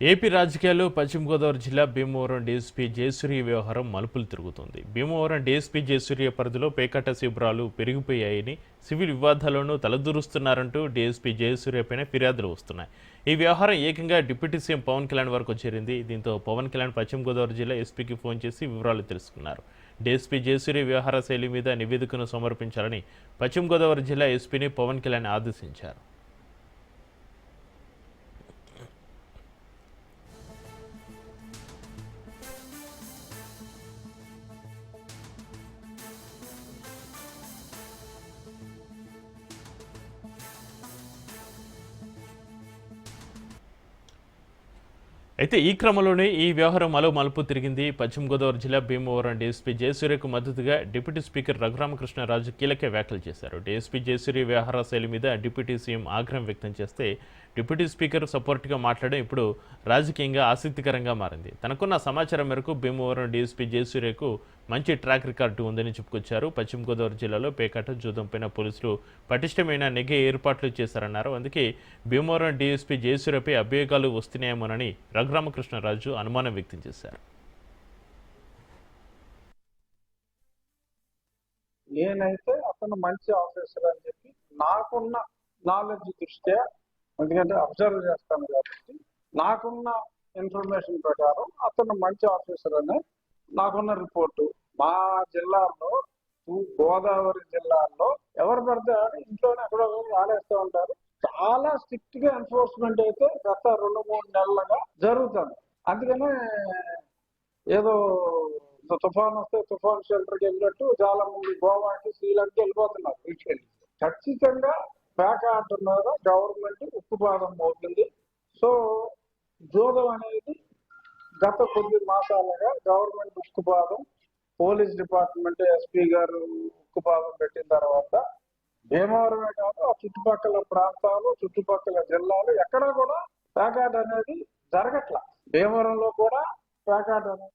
AP రాజకీయాల్లో పశ్చిమ గోదావరి జిల్లా భీమవరం డీఎస్పీ జయసూర్య వ్యవహారం మలుపులు తిరుగుతుంది. భీమవరం డీఎస్పీ జయసూర్య పరిధిలో పేకాట శిబిరాలు పెరిగిపోయాయని సివిల్ వివాదాలను తలదూరుస్తున్నారంటూ డీఎస్పీ జయసూర్యపైన ఫిర్యాదులు వస్తున్నాయి. ఈ వ్యవహారం ఏకంగా డిప్యూటీ సీఎం పవన్ కళ్యాణ్ వరకు చేరింది. దీంతో పవన్ కళ్యాణ్ పశ్చిమ గోదావరి జిల్లా ఎస్పీకి ఫోన్ చేసి వివరాలు తెలుసుకున్నారు. డీఎస్పీ జయసూర్య వ్యవహార శైలి మీద నివేదికను సమర్పించాలని పశ్చిమ గోదావరి జిల్లా ఎస్పీని పవన్ కళ్యాణ్ ఆదేశించారు. అయితే ఈ క్రమంలోనే ఈ వ్యవహారం మరో మలుపు తిరిగింది. పశ్చిమ గోదావరి జిల్లా భీమవరం డీఎస్పీ జయసూర్యకు మద్దతుగా డిప్యూటీ స్పీకర్ రఘురామకృష్ణరాజు కీలక వ్యాఖ్యలు చేశారు. డీఎస్పీ జయసూర్య వ్యవహార శైలి మీద డిప్యూటీ సీఎం ఆగ్రహం వ్యక్తం చేస్తే డిప్యూటీ స్పీకర్ సపోర్ట్గా మాట్లాడడం ఇప్పుడు రాజకీయంగా ఆసక్తికరంగా మారింది. తనకున్న సమాచారం మేరకు భీమవరం డీఎస్పీ జయసూర్యకు మంచి ట్రాక్ రికార్డు ఉందని చెప్పుకొచ్చారు. పశ్చిమ గోదావరి జిల్లాలో పేకాట జూదంపైన పోలీసులు పటిష్టమైన నిఘా ఏర్పాట్లు చేశారన్నారు. అందుకే భీమవరం డీఎస్పీ జయసూర్యపై అభియోగాలు వస్తున్నాయేమోనని రఘురామకృష్ణరాజు అనుమానం వ్యక్తం చేశారు. నేనైతే అతను మంచి ఆఫీసర్ అని చెప్పి నాకున్న నాలెడ్జ్ దృష్ట్యా ఎందుకంటే అబ్జర్వ్ చేస్తాను కాబట్టి నాకున్న ఇన్ఫర్మేషన్ ప్రకారం అతను మంచి ఆఫీసర్ అనే నాకున్న రిపోర్టు. మా జిల్లాలో గోదావరి జిల్లాలో ఎవరు పడితే ఇంట్లోనే ఎక్కడో ఒకరు ఆడేస్తూ ఉంటారు. చాలా స్ట్రిక్ట్గా ఎన్ఫోర్స్మెంట్ అయితే గత రెండు మూడు నెలలుగా జరుగుతుంది అందుకనే ఏదో తుఫాన్ వస్తే తుఫాన్ షెల్టర్కి వెళ్ళినట్టు చాలా మంది గోవాకి శ్రీలంక వెళ్ళిపోతున్నారు. ఖచ్చితంగా ఖచ్చితంగా పేకాట మీద గవర్నమెంట్ ఉక్కుపాదం అవుతుంది సో జోదం అనేది గత కొద్ది మాసాలుగా గవర్నమెంట్ ఉక్కుపాదం పోలీస్ డిపార్ట్మెంట్ ఎస్పీ గారు ఉక్కుపాదం పెట్టిన తర్వాత భీమవరమే కాదు ఆ చుట్టుపక్కల ప్రాంతాలు చుట్టుపక్కల జిల్లాలు ఎక్కడా కూడా పేకాట అనేది జరగట్ల. భీమవరంలో కూడా పేకాట అనేది